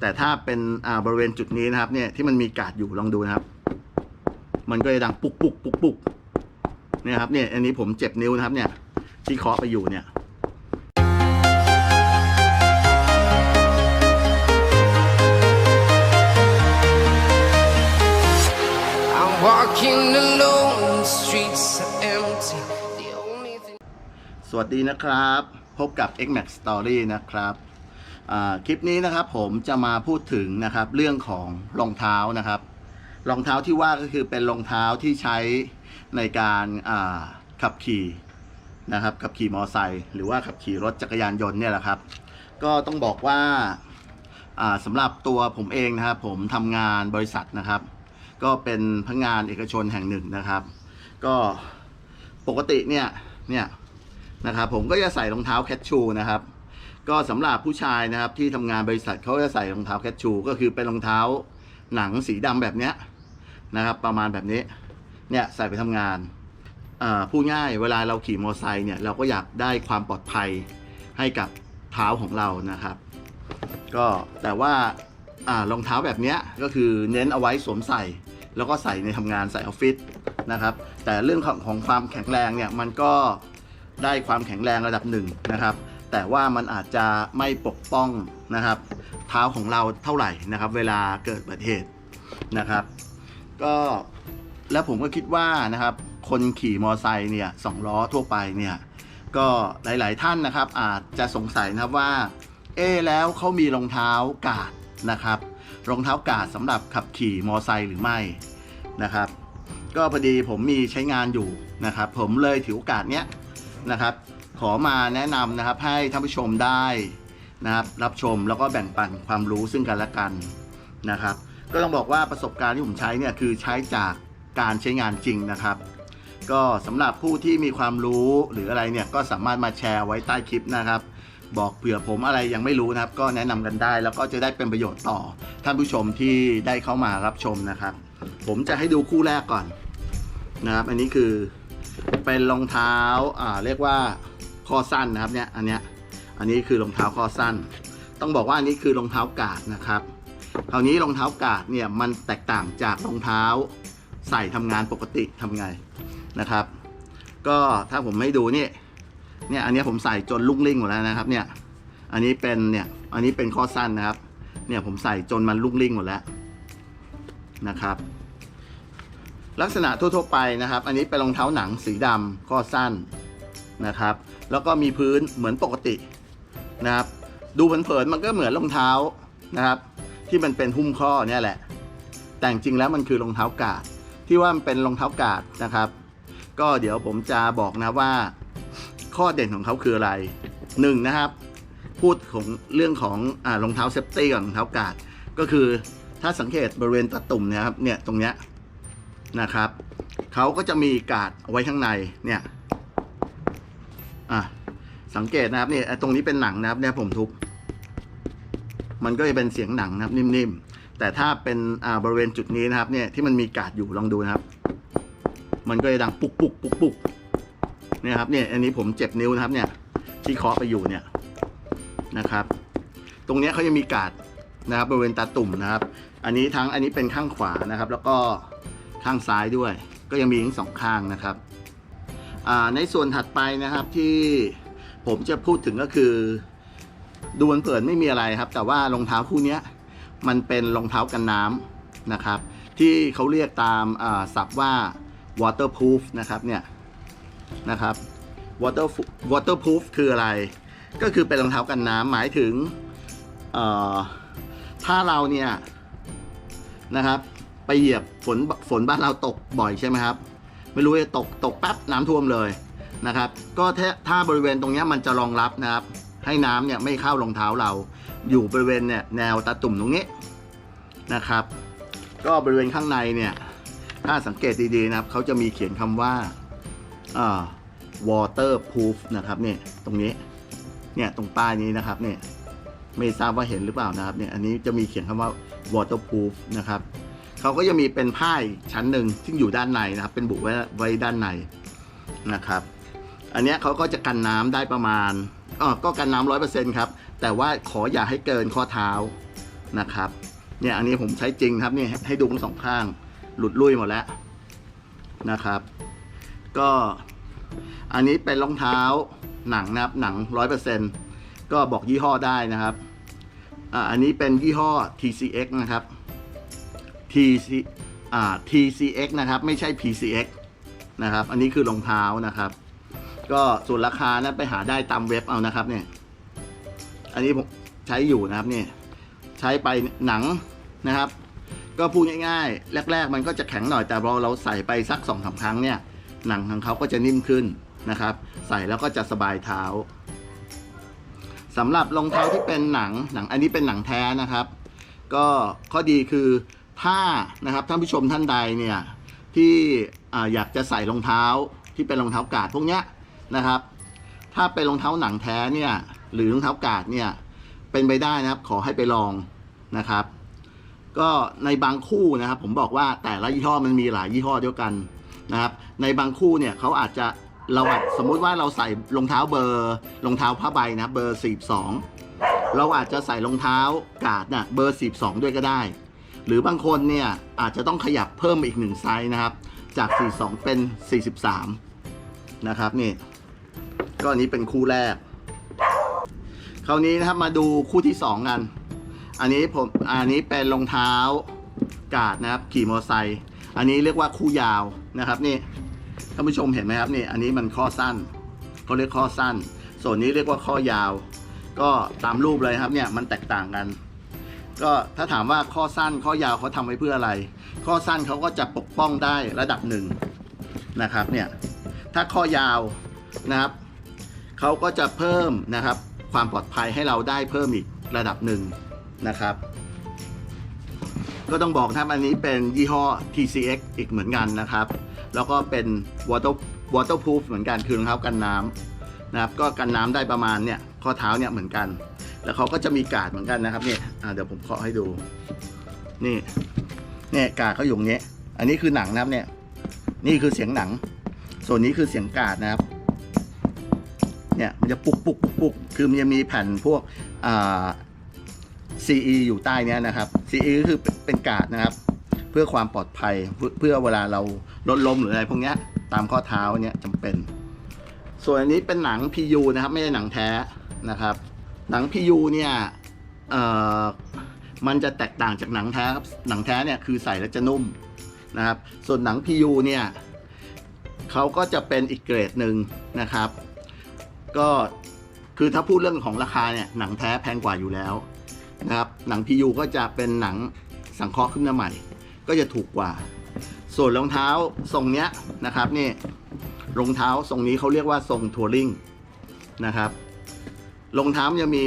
แต่ถ้าเป็นอ่าบริเวณจุดนี้นะครับเนี่ยที่มันมีกาดอยู่ลองดูนะครับ มันก็จะดังปุกปุกปุกปุกเนี่ยครับเนี่ยอันนี้ผมเจ็บนิ้วนะครับ เนี่ยที่เคาะไปอยู่เนี่ย I'm walking alone, the streets are empty. The only thing สวัสดีนะครับ พบกับ XMAX Story นะครับอ่า คลิปนี้นะครับผมจะมาพูดถึงนะครับเรื่องของรองเท้านะครับ รองเท้าที่ว่าก็คือเป็นรองเท้าที่ใช้ในการขับขี่นะครับขับขี่มอเตอร์ไซค์หรือว่าขับขี่รถจักรยานยนต์เนี่ยแหละครับ ก็ต้องบอกว่าอ่าสำหรับตัวผมเองนะครับผมทำงานบริษัทนะครับ ก็เป็นพนักงานเอกชนแห่งหนึ่งนะครับ ก็ปกติเนี่ยเนี่ยนะครับผมก็จะใส่รองเท้าแคชชูนะครับ ก็สำหรับผู้ชายนะครับที่ทำงานบริษัทเขาจะใส่รองเท้าแคชชู ก็คือเป็นรองเท้าหนังสีดำแบบเนี้ยนะครับ ประมาณแบบนี้เนี่ยใส่ไปทำงานอ่าพูดง่ายเวลาเราขี่มอเตอร์ไซค์เนี่ยเราก็อยากได้ความปลอดภัยให้กับเท้าของเรานะครับ ก็แต่ว่ารองเท้าแบบนี้ก็คือเน้นเอาไว้สวมใส่ แล้วก็ใส่ในทำงานใส่ออฟฟิศนะครับ แต่เรื่องของของความแข็งแรงเนี่ยมันก็ได้ความแข็งแรงระดับหนึ่งนะครับ แต่ว่ามันอาจจะไม่ปกป้องนะครับ เท้าของเราเท่าไหร่นะครับ เวลาเกิดอุบัติเหตุนะครับ ก็แล้วผมก็คิดว่านะครับ คนขี่มอเตอร์ไซค์เนี่ยสองล้อทั่วไปเนี่ย ก็หลาย ๆ ท่านนะครับ อาจจะสงสัยนะครับว่า เอ๊แล้วเขามีรองเท้ากาดนะครับรองเท้ากาดสำหรับขับขี่มอไซค์หรือไม่นะครับ ก็พอดีผมมีใช้งานอยู่นะครับ ผมเลยถือโอกาสเนี้ยนะครับ ขอมาแนะนำนะครับให้ท่านผู้ชมได้นะครับรับชมแล้วก็แบ่งปันความรู้ซึ่งกันและกันนะครับ ก็ต้องบอกว่าประสบการณ์ที่ผมใช้เนี่ยคือใช้จากการใช้งานจริงนะครับ ก็สำหรับผู้ที่มีความรู้หรืออะไรเนี่ยก็สามารถมาแชร์ไว้ใต้คลิปนะครับ บอกเผื่อผมอะไรยังไม่รู้นะครับ ก็แนะนำกันได้ แล้วก็จะได้เป็นประโยชน์ต่อท่านผู้ชมที่ได้เข้ามารับชมนะครับ ผมจะให้ดูคู่แรกก่อนนะครับ อันนี้คือเป็นรองเท้าอ่าเรียกว่า ข้อสั้นนะครับเนี่ยอันเนี้ยอันนี้คือรองเท้าข้อสั้น ต้องบอกว่าอันนี้คือรองเท้ากาดนะครับคราวนี้รองเท้ากาดเนี่ยมันแตกต่างจากรองเท้าใส่ทำงานปกติทำไงนะครับ ก็ถ้าผมให้ดูนี่เนี่ยอันนี้ผมใส่จนลุ่งลิ่งหมดแล้วนะครับเนี่ยอันนี้เป็นเนี่ยอันนี้เป็นข้อสั้นนะครับ เนี่ยผมใส่จนมันลุ่งลิ่งหมดแล้วนะครับ ลักษณะทั่วๆไปนะครับ อันนี้เป็นรองเท้าหนังสีดำข้อสั้น นะครับ แล้วก็มีพื้นเหมือนปกตินะครับ ดูเผินๆมันก็เหมือนรองเท้านะครับ ที่มันเป็นหุ้มข้อเนี่ยแหละ แต่จริงๆแล้วมันคือรองเท้ากาดที่ว่ามันเป็นรองเท้ากาดนะครับ ก็เดี๋ยวผมจะบอกนะว่า ข้อเด่นของเขาคืออะไรหนึ่งนะครับ พูดของเรื่องของอรองเท้าเซฟตี้กับรองเท้ากาดก็คือถ้าสังเกตบริเวณตะตุ่มเนะครับเนี่ยตรงเนี้ยนะครับเขาก็จะมีกาดเอาไว้ข้างในเนี่ย อะสังเกตนะครับเนี่ยตรงนี้เป็นหนังนะครับเนี่ยผมทุบมันก็จะเป็นเสียงหนังนะครับ นิ่มๆ แต่ถ้าเป็นอ่าบริเวณจุดนี้นะครับ เนี่ยที่มันมีกาดอยู่ลองดูนะครับ มันก็จะดังปุกปุกปุกปุกเนี่ยครับเนี่ยอันนี้ผมเจ็บนิ้วนะครับ เนี่ยที่เคาะไปอยู่เนี่ยนะครับ ตรงนี้เขายังมีกาดนะครับบริเวณตาตุ่มนะครับ อันนี้ทั้งอันนี้เป็นข้างขวานะครับ แล้วก็ข้างซ้ายด้วย ก็ยังมีทั้งสองข้างนะครับ ในส่วนถัดไปนะครับที่ผมจะพูดถึงก็คือ ดูมันเผินๆไม่มีอะไรครับ แต่ว่ารองเท้าคู่นี้มันเป็นรองเท้ากันน้ำนะครับ ที่เขาเรียกตามศัพท์ว่า waterproof นะครับเนี่ยนะครับ water waterproof คืออะไร ก็คือเป็นรองเท้ากันน้ำหมายถึงถ้าเราเนี่ยนะครับ ไปเหยียบฝนฝนบ้านเราตกบ่อยใช่ไหมครับ ไม่รู้จะตกตกแป๊บน้ำท่วมเลยนะครับ ก็ถ้าบริเวณตรงนี้มันจะรองรับนะครับ ให้น้ำเนี่ยไม่เข้ารองเท้าเรา อยู่บริเวณเนี่ยแนวตาตุ่มตรงนี้นะครับ ก็บริเวณข้างในเนี่ย ถ้าสังเกตดีๆนะครับเขาจะมีเขียนคำว่าอ่า waterproof นะครับเนี่ยตรงนี้เนี่ยตรงป้ายนี้นะครับเนี่ยไม่ทราบว่าเห็นหรือเปล่านะครับเนี่ยอันนี้จะมีเขียนคำว่า waterproof นะครับ เขาก็จะมีเป็นผ้าชั้นหนึ่งที่อยู่ด้านในนะครับ เป็นบุไว้ไว้ด้านในนะครับ อันนี้เขาก็จะกันน้ำได้ประมาณอ๋อก็กันน้ำร้อยเปอร์เซ็นต์ครับ แต่ว่าขออย่าให้เกินข้อเท้านะครับ เนี่ยอันนี้ผมใช้จริงครับนี่ให้ดูทั้งสองข้าง หลุดลุ่ยหมดแล้วนะครับ ก็อันนี้เป็นรองเท้าหนังนะครับ หนังร้อยเปอร์เซ็นก็บอกยี่ห้อได้นะครับอ่าอันนี้เป็นยี่ห้อ TCX นะครับ TC อ่า TCX นะครับ ไม่ใช่ PCX นะครับ อันนี้คือรองเท้านะครับ ก็ส่วนราคานะไปหาได้ตามเว็บเอานะครับเนี่ย อันนี้ผมใช้อยู่นะครับเนี่ย ใช้ไปหนังนะครับ ก็พูดง่ายๆ แรก ๆ มันก็จะแข็งหน่อยแต่พอเราใส่ไปสักสองสาครั้งเนี่ย หนังของเขาก็จะนิ่มขึ้นนะครับ ใส่แล้วก็จะสบายเท้าสำหรับรองเท้าที่เป็นหนังหนัง อันนี้เป็นหนังแท้นะครับ ก็ข้อดีคือ ถ้านะครับท่านผู้ชมท่านใดเนี่ยที่ออยากจะใส่รองเท้าที่เป็นรองเท้ากาดพวกเนี้ยนะครับ ถ้าเป็นรองเท้าหนังแท้เนี่ยหรือรองเท้ากาดเนี่ยเป็นไปได้นะครับขอให้ไปลองนะครับ ก็ในบางคู่นะครับ ผมบอกว่าแต่ละยี่ห้อมันมีหลายยี่ห้อเดียวกันนะครับ ในบางคู่เนี่ยเขาอาจจะเราอาจสมมุติว่าเราใส่รองเท้าเบอร์รองเท้าผ้าใบนะเบอร์42เราอาจจะใส่รองเท้ากาดน่ะเบอร์42ด้วยก็ได้ หรือบางคนเนี่ยอาจจะต้องขยับเพิ่มอีกหนึ่งไซส์นะครับ จาก 42 เป็น 43 นะครับนี่ก็อันนี้เป็นคู่แรก คราวนี้นะครับมาดูคู่ที่ 2 กัน อันนี้ผมอันนี้เป็นรองเท้ากาดนะครับ ขี่มอเตอร์ไซค์อันนี้เรียกว่าคู่ยาวนะครับนี่ท่านผู้ชมเห็นไหมครับนี่อันนี้มันข้อสั้นเขาเรียกข้อสั้น ส่วนนี้เรียกว่าข้อยาว ก็ตามรูปเลยครับเนี่ยมันแตกต่างกัน ก็ถ้าถามว่าข้อสั้นข้อยาวเขาทำไว้เพื่ออะไร ข้อสั้นเขาก็จะปกป้องได้ระดับหนึ่งนะครับเนี่ยถ้าข้อยาวนะครับเขาก็จะเพิ่มนะครับความปลอดภัยให้เราได้เพิ่มอีกระดับหนึ่งนะครับ ก็ต้องบอกนะอันนี้เป็นยี่ห้อ TCX อีกเหมือนกันนะครับ แล้วก็เป็น water waterproof เหมือนกันคือรองเท้ากันน้ำนะครับ ก็กันน้ำได้ประมาณเนี่ยข้อเท้าเนี่ยเหมือนกัน แล้วเขาก็จะมีกาดเหมือนกันนะครับเนี่ยเดี๋ยวผมเคาะให้ดู นี่เนี่ยกาดเขาอยู่ตรงนี้อันนี้คือหนังนะครับเนี่ย นี่คือเสียงหนัง ส่วนนี้คือเสียงกาดนะครับ เนี่ยมันจะปุกปุกปุกปุกคือมันจะมีแผ่นพวกอ่า CE อยู่ใต้นี้นะครับ CE ก็คือเป็นกาดนะครับ เพื่อความปลอดภัยเพื่อเวลาเราลดลมหรืออะไรพวกนี้ตามข้อเท้าเนี้ยจำเป็น ส่วนอันนี้เป็นหนัง PU นะครับ ไม่ใช่หนังแท้นะครับ หนัง PU เนี่ยเอ่อมันจะแตกต่างจากหนังแท้ครับหนังแท้เนี่ยคือใส่แล้วจะนุ่มนะครับ ส่วนหนัง PU เนี่ยเขาก็จะเป็นอีกเกรดหนึ่งนะครับ ก็คือถ้าพูดเรื่องของราคาเนี่ยหนังแท้แพงกว่าอยู่แล้วนะครับหนัง PU ก็จะเป็นหนังสังเคราะห์ขึ้นมาใหม่ ก็จะถูกกว่า ส่วนรองเท้าทรงเนี้ยนะครับนี่รองเท้าทรงนี้เขาเรียกว่าทรงทัวริงนะครับ รองเท้ามันจะมี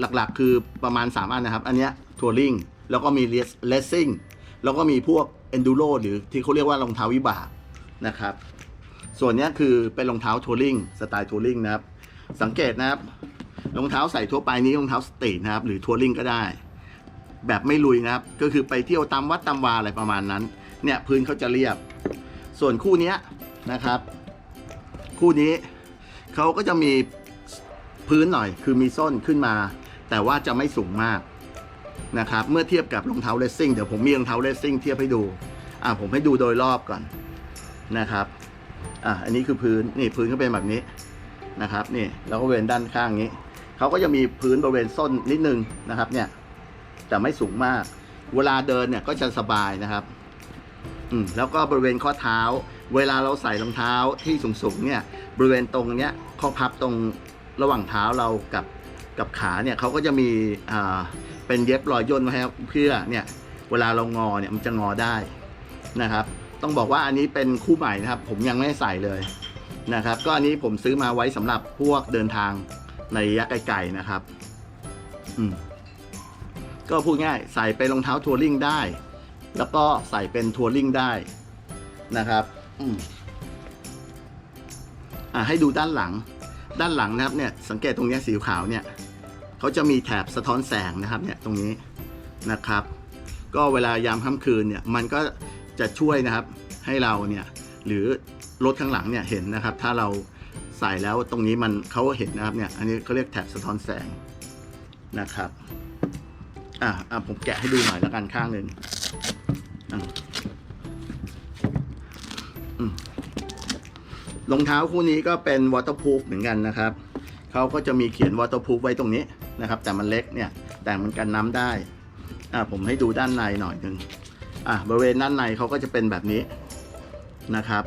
หลักๆ คือประมาณ 3 อันนะครับ อันเนี้ยทัวริงแล้วก็มีเลสซิ่งแล้วก็มีพวก enduro หรือที่เขาเรียกว่ารองเท้าวิบากนะครับ ส่วนนี้คือเป็นรองเท้าทัวริงสไตล์ทัวริงนะครับ สังเกตนะครับรองเท้าใส่ทั่วไปนี้รองเท้าสตรีทนะครับ หรือทัวริงก็ได้ แบบไม่ลุยนะครับ ก็คือไปเที่ยวตามวัดตามวาอะไรประมาณนั้น เนี่ยพื้นเขาจะเรียบ ส่วนคู่นี้นะครับ คู่นี้เขาก็จะมี พื้นหน่อยคือมีส้นขึ้นมา แต่ว่าจะไม่สูงมากนะครับเมื่อเทียบกับรองเท้าเลสซิ่งเดี๋ยวผมมีรองเท้าเลสซิ่งเทียบให้ดูอ่าผมให้ดูโดยรอบก่อนนะครับอ่าอันนี้คือพื้นนี่พื้นก็เป็นแบบนี้นะครับนี่แล้วก็เวนด้านข้างนี้เขาก็จะมีพื้นบริเวณส้นนิดนึงนะครับเนี่ยแต่ไม่สูงมาก เวลาเดินเนี่ยก็จะสบายนะครับอืมแล้วก็บริเวณข้อเท้า เวลาเราใส่รองเท้าที่สูงๆเนี่ยบริเวณตรงเนี้ยข้อพับตรง ระหว่างเท้าเรากับกับขาเนี่ยเขาก็จะมีอ่าเป็นเย็บรอยย่นไว้ให้เพื่อเนี่ยเวลาเรางอเนี่ยมันจะงอได้นะครับ ต้องบอกว่าอันนี้เป็นคู่ใหม่นะครับ ผมยังไม่ใส่เลยนะครับ ก็อันนี้ผมซื้อมาไว้สำหรับพวกเดินทางในระยะไกลๆนะครับ อืมก็พูดง่ายใส่เป็นรองเท้าทัวริงได้ แล้วก็ใส่เป็นทัวริงได้นะครับ อืมอ่าให้ดูด้านหลัง ด้านหลังนะครับเนี่ยสังเกตตรงนี้สีขาวเนี่ยเขาจะมีแถบสะท้อนแสงนะครับเนี่ยตรงนี้นะครับ ก็เวลายามค่ำคืนเนี่ยมันก็จะช่วยนะครับให้เราเนี่ยหรือรถข้างหลังเนี่ยเห็นนะครับ ถ้าเราใส่แล้วตรงนี้มันเขาเห็นนะครับเนี่ยอันนี้เขาเรียกแถบสะท้อนแสงนะครับอะอะผมแกะให้ดูหน่อยแล้วกันข้างหนึ่งอืม รองเท้าคู่นี้ก็เป็น waterproof เหมือนกันนะครับเขาก็จะมีเขียน waterproof ไว้ตรงนี้นะครับ แต่มันเล็กเนี่ยแต่มันกันน้ำได้อะผมให้ดูด้านในหน่อยหนึ่งอะบริเวณด้านในเขาก็จะเป็นแบบนี้นะครับ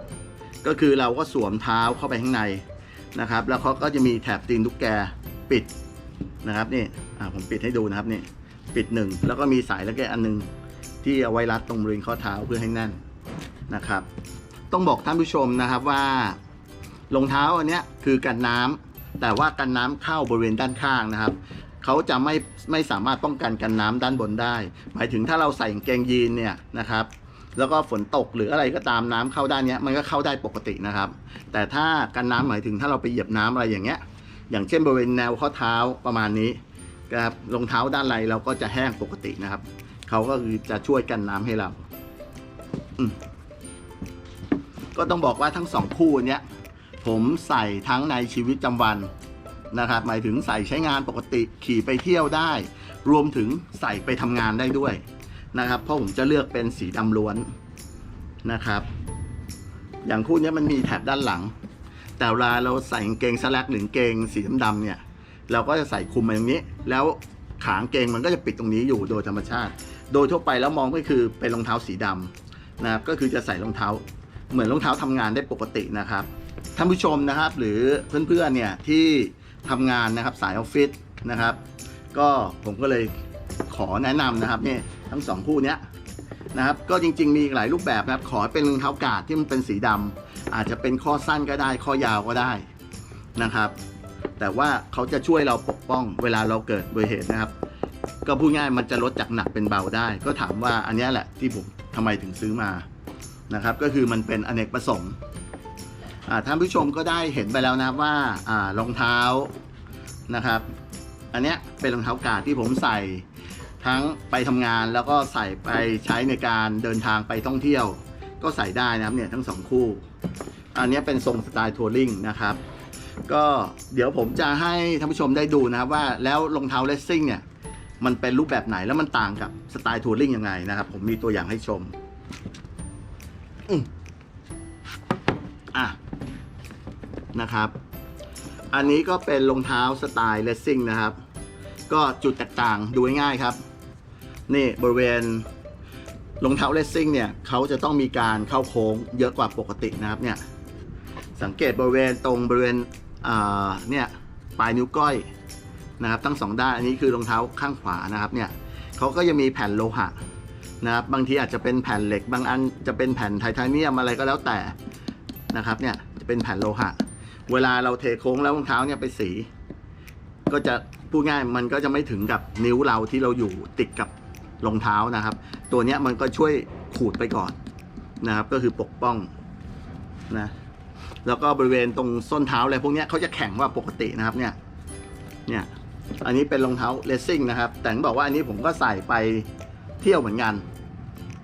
ก็คือเราก็สวมเท้าเข้าไปข้างในนะครับ แล้วเขาก็จะมีแถบตีนตุ๊กแกปิดนะครับนี่อะผมปิดให้ดูนะครับนี่ปิดหนึ่งแล้วก็มีสายแล้วก็อันหนึงที่เอาไว้รัดตรงบริเวณข้อเท้าเพื่อให้แน่นนะครับ ต้องบอกท่านผู้ชมนะครับว่า รองเท้าอันเนี้ยคือกันน้ำแต่ว่ากันน้ำเข้าบริเวณด้านข้างนะครับเขาจะไม่ไม่สามารถป้องกันกันน้ำด้านบนได้ หมายถึงถ้าเราใส่กางเกงยีนเนี่ยนะครับ แล้วก็ฝนตกหรืออะไรก็ตามน้ำเข้าด้านเนี้ยมันก็เข้าได้ปกตินะครับ แต่ถ้ากันน้ำหมายถึงถ้าเราไปเหยียบน้ำอะไรอย่างเงี้ย อย่างเช่นบริเวณแนวข้อเท้าประมาณนี้นะครับรองเท้าด้านในเราก็จะแห้งปกตินะครับเขาก็คือจะช่วยกันน้ำให้เราอืมก็ต้องบอกว่าทั้งสองคู่เนี้ย ผมใส่ทั้งในชีวิตประจำวันนะครับ หมายถึงใส่ใช้งานปกติขี่ไปเที่ยวได้ รวมถึงใส่ไปทำงานได้ด้วยนะครับ เพราะผมจะเลือกเป็นสีดำล้วนนะครับ อย่างคู่นี้มันมีแถบด้านหลัง แต่เวลาเราใส่กางเกงสแลกหรือกางเกงสีดำๆเนี่ย เราก็จะใส่คลุมมาตรงนี้ แล้วขางเกงมันก็จะปิดตรงนี้อยู่โดยธรรมชาติ โดยทั่วไปแล้วมองก็คือเป็นรองเท้าสีดำนะครับก็คือจะใส่รองเท้าเหมือนรองเท้าทำงานได้ปกตินะครับ ท่านผู้ชมนะครับ หรือเพื่อนๆเนี่ยที่ทำงานนะครับสายออฟฟิศนะครับ ก็ผมก็เลยขอแนะนำนะครับเนี่ยทั้งสองคู่เนี้ยนะครับก็จริง ๆมีอีกหลายรูปแบบนะครับ ขอเป็นรองเท้ากาดที่มันเป็นสีดำอาจจะเป็นข้อสั้นก็ได้ข้อยาวก็ได้นะครับ แต่ว่าเขาจะช่วยเราปกป้องเวลาเราเกิดอุบัติเหตุนะครับ ก็พูดง่ายมันจะลดจากหนักเป็นเบาได้ ก็ถามว่าอันนี้แหละที่ผมทำไมถึงซื้อมานะครับ ก็คือมันเป็นอเนกประสงค์ ท่านผู้ชมก็ได้เห็นไปแล้วนะว่ารองเท้านะครับ อันเนี้ยเป็นรองเท้ากาดที่ผมใส่ทั้งไปทำงานแล้วก็ใส่ไปใช้ในการเดินทางไปท่องเที่ยว ก็ใส่ได้นะครับเนี่ยทั้งสองคู่ อันนี้เป็นทรงสไตล์ทัวริงนะครับ ก็เดี๋ยวผมจะให้ท่านผู้ชมได้ดูนะครับว่าแล้วรองเท้าเลสซิ่งเนี่ยมันเป็นรูปแบบไหนแล้วมันต่างกับสไตล์ทัวริงยังไงนะครับ ผมมีตัวอย่างให้ชมอะ นะครับ อันนี้ก็เป็นรองเท้าสไตล์เลสซิ่งนะครับ ก็จุดแตกต่างดูง่ายครับ นี่บริเวณรองเท้าเลสซิ่งเนี่ยเขาจะต้องมีการเข้าโค้งเยอะกว่าปกตินะครับเนี่ยสังเกตบริเวณตรงบริเวณเนี่ยปลายนิ้วก้อยนะครับทั้งสองด้านอันนี้คือรองเท้าข้างขวานะครับเนี่ยเขาก็จะมีแผ่นโลหะนะครับบางทีอาจจะเป็นแผ่นเหล็กบางอันจะเป็นแผ่นไทเทเนียมอะไรก็แล้วแต่นะครับเนี่ยจะเป็นแผ่นโลหะ เวลาเราเทโค้งแล้วรองเท้าเนี่ยไปสี ก็จะพูดง่ายมันก็จะไม่ถึงกับนิ้วเราที่เราอยู่ติดกับรองเท้านะครับ ตัวเนี้ยมันก็ช่วยขูดไปก่อนนะครับ ก็คือปกป้องนะแล้วก็บริเวณตรงส้นเท้าอะไรพวกเนี้ยเขาจะแข็งกว่าปกตินะครับเนี่ยเนี่ยอันนี้เป็นรองเท้าเลสซิ่งนะครับ แต่บอกว่าอันนี้ผมก็ใส่ไปเที่ยวเหมือนกัน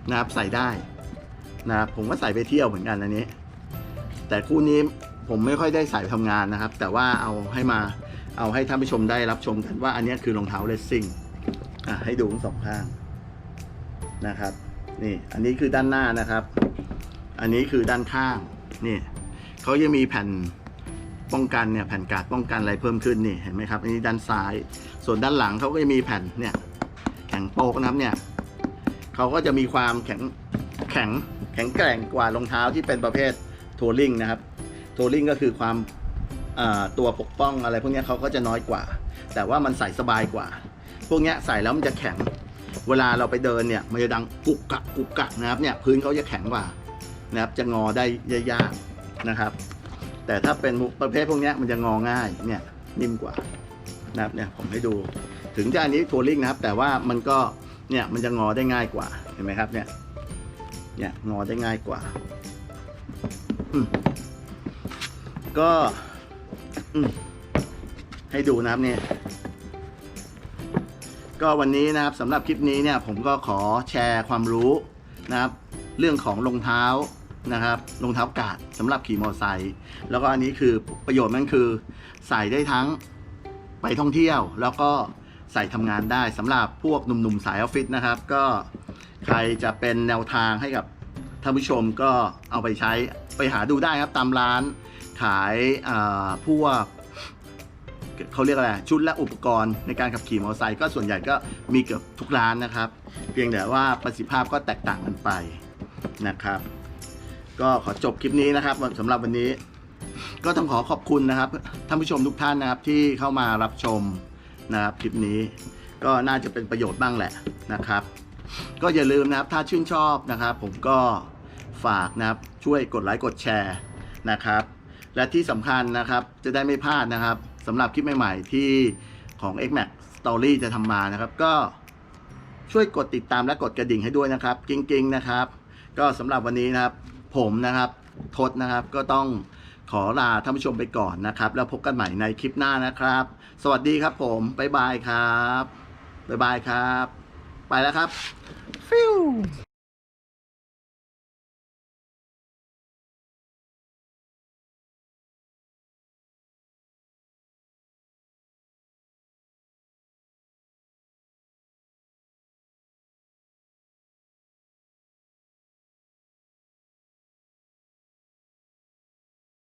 นะครับใส่ได้นะครับผมก็ใส่ไปเที่ยวเหมือนกันอันนี้ แต่คู่นี้ ผมไม่ค่อยได้ใส่ไปทำงานนะครับ แต่ว่าเอาให้มาเอาให้ท่านผู้ชมได้รับชมกันว่าอันนี้คือรองเท้าเลสซิ่งอะให้ดูทั้งสองข้างนะครับ นี่อันนี้คือด้านหน้านะครับ อันนี้คือด้านข้างนี่เขายังมีแผ่นป้องกันเนี่ยแผ่นกาดป้องกันอะไรเพิ่มขึ้นนี่เห็นไหมครับ อันนี้ด้านซ้าย ส่วนด้านหลังเขาก็จะมีแผ่นเนี่ยแข็งโป๊กนะครับเนี่ยเขาก็จะมีความแข็งแข็งแข็งแกร่งกว่ารองเท้าที่เป็นประเภททัวริงนะครับ ทัวริงก็คือความตัวปกป้องอะไรพวกนี้เขาก็จะน้อยกว่า แต่ว่ามันใส่สบายกว่า พวกนี้ใส่แล้วมันจะแข็ง เวลาเราไปเดินเนี่ยมันจะดังกุกกักกุกกักนะครับเนี่ยพื้นเขาจะแข็งกว่านะครับจะงอได้ยากนะครับ แต่ถ้าเป็นประเภทพวกนี้มันจะงอง่ายเนี่ยนิ่มกว่านะครับเนี่ยผมให้ดูถึงจะอันนี้ทัวริงนะครับ แต่ว่ามันก็เนี่ยมันจะงอได้ง่ายกว่าเห็นไหมครับเนี่ยเนี่ยงอได้ง่ายกว่าอื ก็ให้ดูนะครับเนี่ยก็วันนี้นะครับสำหรับคลิปนี้เนี่ยผมก็ขอแชร์ความรู้นะครับ เรื่องของรองเท้านะครับรองเท้ากาดสำหรับขี่มอเตอร์ไซค์แล้วก็อันนี้คือประโยชน์มันคือใส่ได้ทั้งไปท่องเที่ยว แล้วก็ใส่ทำงานได้สำหรับพวกหนุ่มๆสายออฟฟิศนะครับ ก็ใครจะเป็นแนวทางให้กับท่านผู้ชมก็เอาไปใช้ไปหาดูได้ครับตามร้าน ขายอ่าพวกเขาเรียกอะไรชุดและอุปกรณ์ในการขับขี่มอเตอร์ไซค์ก็ส่วนใหญ่ก็มีเกือบทุกร้านนะครับ เพียงแต่ว่าประสิทธิภาพก็แตกต่างกันไปนะครับ ก็ขอจบคลิปนี้นะครับสำหรับวันนี้ ก็ต้องขอขอบคุณนะครับท่านผู้ชมทุกท่านนะครับที่เข้ามารับชมนะครับคลิปนี้ ก็น่าจะเป็นประโยชน์บ้างแหละนะครับ ก็อย่าลืมนะครับถ้าชื่นชอบนะครับ ผมก็ฝากนะครับช่วยกดไลค์กดแชร์นะครับ และที่สำคัญนะครับ จะได้ไม่พลาดนะครับสำหรับคลิปใหม่ๆ ที่ของ XMAX Story จะทำมานะครับ ก็ช่วยกดติดตามและกดกระดิ่งให้ด้วยนะครับจริงๆนะครับ ก็สำหรับวันนี้นะครับ ผมนะครับทศนะครับก็ต้องขอลาท่านผู้ชมไปก่อนนะครับ แล้วพบกันใหม่ในคลิปหน้านะครับ สวัสดีครับผมบ๊ายบายครับบ๊ายบายครับ ไปแล้วครับฟิว